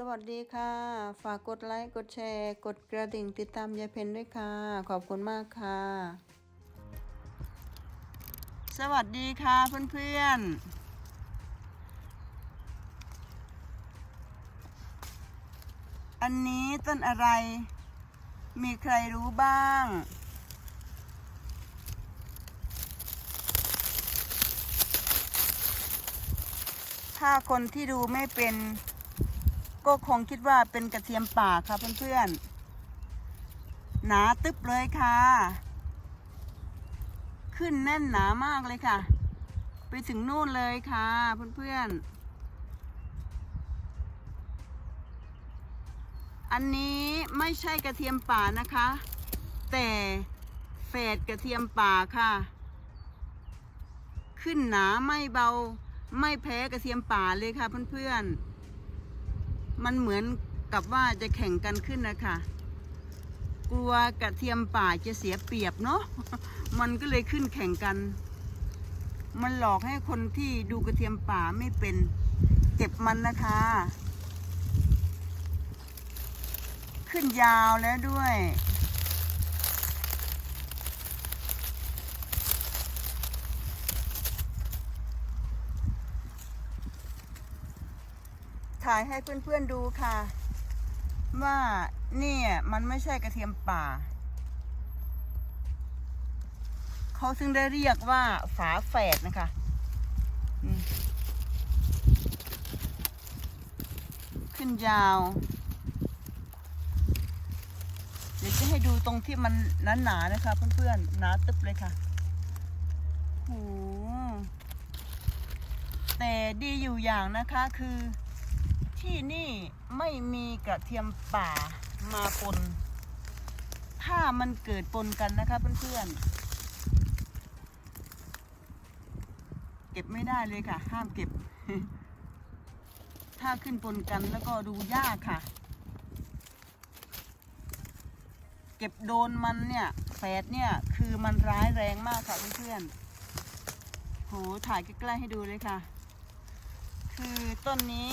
สวัสดีค่ะ ฝากกดไลค์กดแชร์ กดกระดิ่งติดตามยายเพนด้วยค่ะ ขอบคุณมากค่ะ สวัสดีค่ะเพื่อนๆ อันนี้ต้นอะไร มีใครรู้บ้างถ้าคนที่ดูไม่เป็น ก็คงคิดว่าเป็นกระเทียมป่าค่ะเพื่อนๆ หนาตึ๊บเลยค่ะ ขึ้นแน่นหนามากเลยค่ะ ไปถึงนู่นเลยค่ะเพื่อนๆ อันนี้ไม่ใช่กระเทียมป่านะคะ แต่แฝดกระเทียมป่าค่ะ ขึ้นหนาไม่เบาไม่แพ้กระเทียมป่าเลยค่ะเพื่อนๆ มันเหมือนกับว่าจะแข่งกันขึ้นนะคะ กลัวกระเทียมป่าจะเสียเปรียบเนาะ มันก็เลยขึ้นแข่งกัน มันหลอกให้คนที่ดูกระเทียมป่าไม่เป็น เก็บมันนะคะ ขึ้นยาวแล้วด้วย ถ่ายให้เพื่อนๆดูค่ะ ว่าเนี่ยมันไม่ใช่กระเทียมป่า เขาซึ่งได้เรียกว่าฝาแฝดนะคะขึ้นยาว เดี๋ยวจะให้ดูตรงที่มันหนาๆนะคะเพื่อนๆหนาตึบเลยค่ะโหแต่ดีอยู่อย่างนะคะคือ ที่นี่ไม่มีกระเทียมป่ามาปน ถ้ามันเกิดปนกันนะคะเพื่อนๆ เก็บไม่ได้เลยค่ะ ห้ามเก็บ ถ้าขึ้นปนกันแล้วก็ดูยากค่ะ เก็บโดนมันเนี่ยแฝดเนี่ยคือมันร้ายแรงมากค่ะเพื่อนๆโหถ่ายใกล้ๆให้ดูเลยค่ะ คือต้นนี้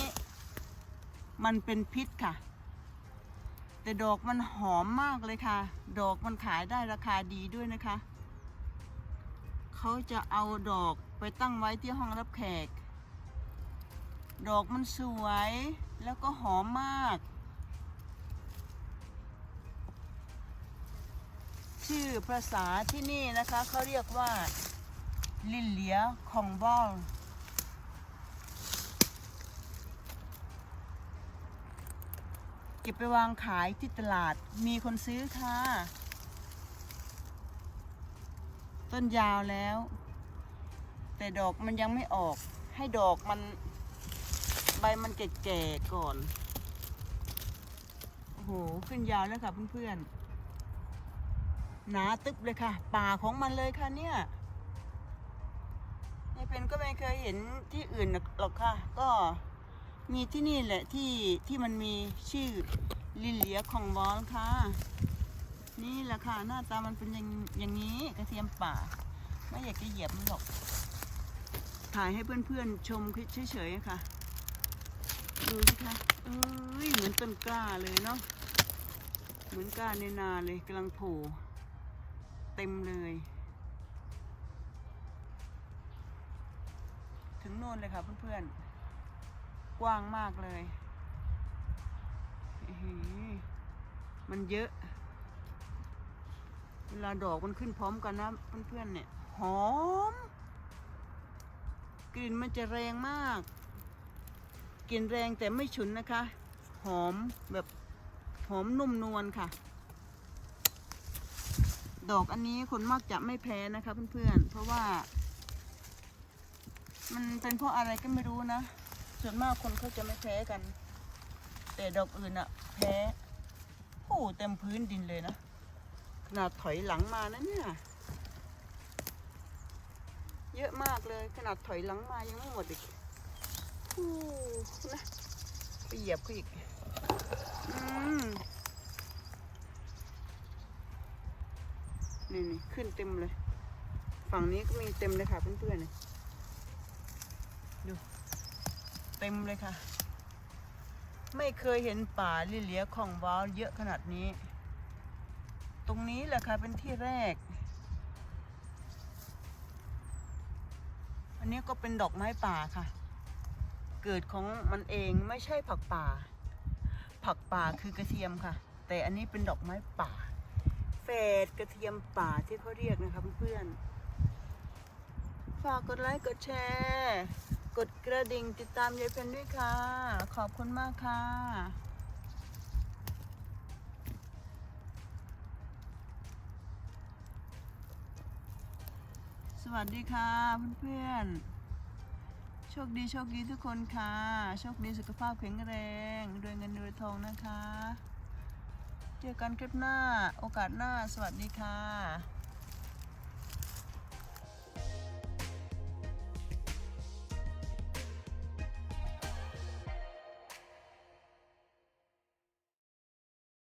มันเป็นพิษค่ะ แต่ดอกมันหอมมากเลยค่ะ ดอกมันขายได้ราคาดีด้วยนะคะ เขาจะเอาดอกไปตั้งไว้ที่ห้องรับแขก ดอกมันสวยแล้วก็หอมมาก ชื่อภาษาที่นี่นะคะเขาเรียกว่าลิลเลียคองบอล เก็บไปวางขายที่ตลาดมีคนซื้อค่ะ ต้นยาวแล้ว แต่ดอกมันยังไม่ออก ให้ดอกมัน ใบมันแก่ๆก่อนโอ้โหขึ้นยาวแล้วค่ะเพื่อนๆหนาตึบเลยค่ะ ป่าของมันเลยค่ะเนี่ยยายเพนก็ไม่เคยเห็นที่อื่นหรอกค่ะ ก็ มีที่นี่แหละที่ที่มันมีชื่อลิลเลียของบอลค่ะ นี่แหละค่ะหน้าตามันเป็นอย่างอย่างนี้กระเทียมป่า ไม่อยากจะเหยียบมันหรอก ถ่ายให้เพื่อนๆชมเฉยๆค่ะ ดูสิคะเอ้ยเหมือนต้นกล้าเลยเนาะเหมือนกล้าในนาเลยกำลังโผล่เต็มเลย ถึงโน่นเลยค่ะเพื่อนๆ กว้างมากเลย มันเยอะ เวลาดอกมันขึ้นพร้อมกันนะเพื่อนๆเนี่ย หอม กลิ่นมันจะแรงมาก กลิ่นแรงแต่ไม่ฉุนนะคะ หอมแบบหอมนุ่มนวลค่ะ ดอกอันนี้คนมักจะไม่แพ้นะคะเพื่อนๆ เพราะว่า มันเป็นเพราะอะไรก็ไม่รู้นะ ส่วนมากคนเขาจะไม่แพ้กัน แต่ดอกอื่นอะแพ้โอ้เต็มพื้นดินเลยนะขนาดถอยหลังมานะเนี่ย เยอะมากเลยขนาดถอยหลังมายังไม่หมดอีกโอ้นะไปเหยียบเขาอีกอืมนี่นี่ขึ้นเต็มเลย ฝั่งนี้ก็มีเต็มเลยค่ะเพื่อนๆเนี่ยดู ต็มเลยค่ะ ไม่เคยเห็นป่าลิเลียของว้าวเยอะขนาดนี้ ตรงนี้แหละค่ะเป็นที่แรก อันนี้ก็เป็นดอกไม้ป่าค่ะ เกิดของมันเองไม่ใช่ผักป่า ผักป่าคือกระเทียมค่ะ แต่อันนี้เป็นดอกไม้ป่าเฟดกระเทียมป่าที่เขาเรียกนะคะเพื่อนๆฝากกดไลค์กดแชร์ กดกระดิ่งติดตามยายเพนด้วยค่ะ ขอบคุณมากค่ะ สวัสดีค่ะเพื่อนๆ โชคดีโชคดีทุกคนค่ะ โชคดีสุขภาพแข็งแรงรวยเงินรวยทองนะคะ เจอกันคลิปหน้าโอกาสหน้าสวัสดีค่ะ